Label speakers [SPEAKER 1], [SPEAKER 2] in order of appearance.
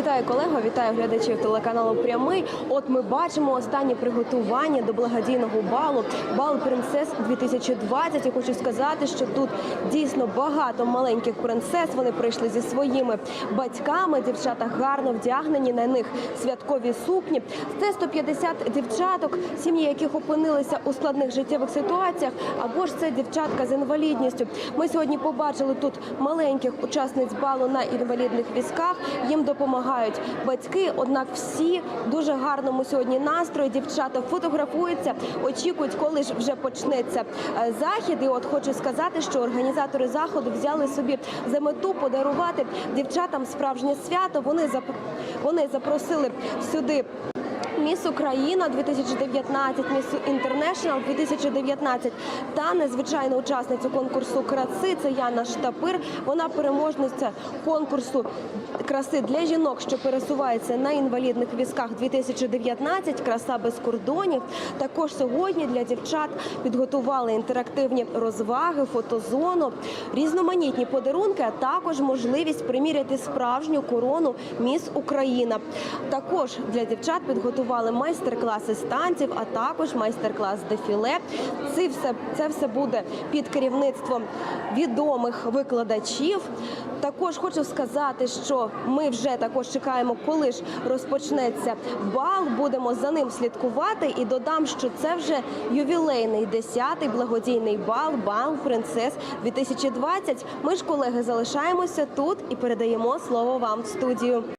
[SPEAKER 1] Вітаю колего, вітаю глядачів телеканалу Прямий. От ми бачимо останні приготування до благодійного балу бал принцес 2020. Я хочу сказати, що тут дійсно багато маленьких принцес. Вони прийшли зі своїми батьками. Дівчата гарно вдягнені на них святкові сукні. Це 150 дівчаток, сім'ї яких опинилися у складних життєвих ситуаціях, або ж це дівчатка з інвалідністю. Ми сьогодні побачили тут маленьких учасниць балу на інвалідних візках. Їм допомагають батьки. Однак всі дуже гарному сьогодні настрої. Дівчата фотографуються, очікують, коли ж вже почнеться е, захід. І от хочу сказати, що організатори заходу взяли собі за мету подарувати дівчатам справжнє свято. Вони зап... запросили сюди. Міс Україна 2019, Міс Інтернешнл 2019 та незвичайну учасницю конкурсу краси. Це Яна Штапир. Вона переможниця конкурсу краси для жінок, що пересуваються на інвалідних візках 2019. Краса без кордонів. Також сьогодні для дівчат підготували інтерактивні розваги, фотозону, різноманітні подарунки, а також можливість приміряти справжню корону Міс Україна. Також для дівчат підготували майстер-класи з танців, а також майстер-клас дефіле. Це все, це все буде під керівництвом відомих викладачів. Також хочу сказати, що ми вже також чекаємо, коли ж розпочнеться бал. Будемо за ним слідкувати. І додам, що це вже ювілейний 10-й благодійний бал, бал принцес 2020. Ми ж колеги залишаємося тут і передаємо слово вам в студію.